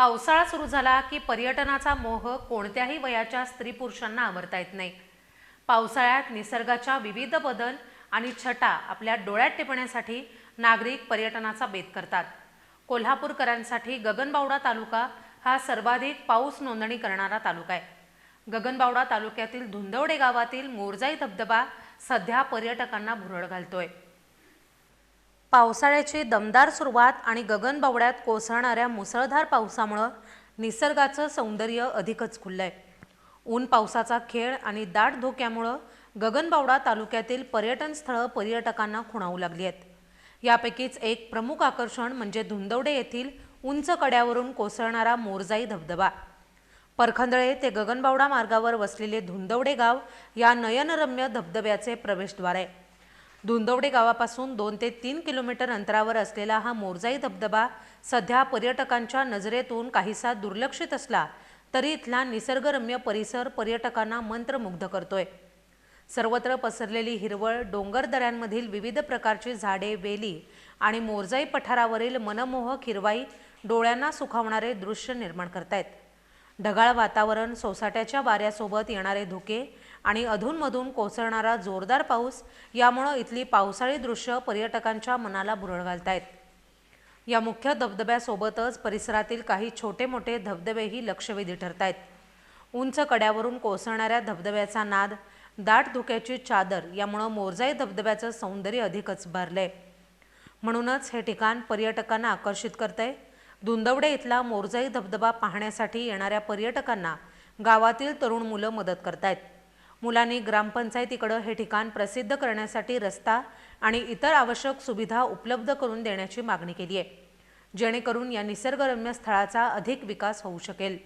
पावसाळा सुरू झाला की पर्यटनाचा मोह कोणत्याही वयाच्या स्त्री पुरुषांना आवरता येत नाही. पावसाळ्यात निसर्गाच्या विविध बदल आणि छटा आपल्या डोळ्यात टिपण्यासाठी नागरिक पर्यटनाचा बेत करतात. कोल्हापूरकरांसाठी गगनबावडा तालुका हा सर्वाधिक पाऊस नोंदणी करणारा तालुका आहे. गगनबावडा तालुक्यातील धुंदवडे गावातील मोरजाई धबधबा सध्या पर्यटकांना भुरळ घालतोय. पावसाळ्याची दमदार सुरुवात आणि गगनबावड्यात कोसळणाऱ्या मुसळधार पावसामुळं निसर्गाचं सौंदर्य अधिकच खुललंय. ऊन पावसाचा खेळ आणि दाट धोक्यामुळं गगनबावडा तालुक्यातील पर्यटन स्थळं पर्यटकांना खुणावू लागली आहेत. यापैकीच एक प्रमुख आकर्षण म्हणजे धुंदवडे येथील उंच कड्यावरून कोसळणारा मोरजाई धबधबा. परखंदळे ते गगनबावडा मार्गावर वसलेले धुंदवडे गाव या नयनरम्य धबधब्याचे प्रवेशद्वार आहे. धुंदवडे गावापासून दोन ते तीन किलोमीटर अंतरावर असलेला हा मोरजाई धबधबा सध्या पर्यटकांच्या नजरेतून काहीसा दुर्लक्षित असला तरी इथला निसर्गरम्य परिसर पर्यटकांना मंत्रमुग्ध करतोय. सर्वत्र पसरलेली हिरवळ डोंगर दऱ्यांमधील विविध प्रकारची झाडे वेली आणि मोरजाई पठारावरील मनमोहक हिरवाई डोळ्यांना सुखावणारे दृश्य निर्माण करतायत. ढगाळ वातावरण सोसाट्याच्या वाऱ्यासोबत येणारे धुके आणि अधूनमधून कोसळणारा जोरदार पाऊस यामुळं इथली पावसाळी दृश्य पर्यटकांच्या मनाला भुरळ घालतायत. या मुख्य धबधब्यासोबतच परिसरातील काही छोटे मोठे धबधबेही लक्षवेधी ठरतायत. उंच कड्यावरून कोसळणाऱ्या धबधब्याचा नाद दाट धुक्याची चादर यामुळं मोरजाई धबधब्याचं सौंदर्य अधिकच भरलंय. म्हणूनच हे ठिकाण पर्यटकांना आकर्षित करतंय. धुंदवडे इथला मोरजाई धबधबा पाहण्यासाठी येणाऱ्या पर्यटकांना गावातील तरुण मुलं मदत करतायत. मुलांनी ग्रामपंचायतीकडं हे ठिकाण प्रसिद्ध करण्यासाठी रस्ता आणि इतर आवश्यक सुविधा उपलब्ध करून देण्याची मागणी केली आहे. जेणेकरून या निसर्गरम्य स्थळाचा अधिक विकास होऊ शकेल.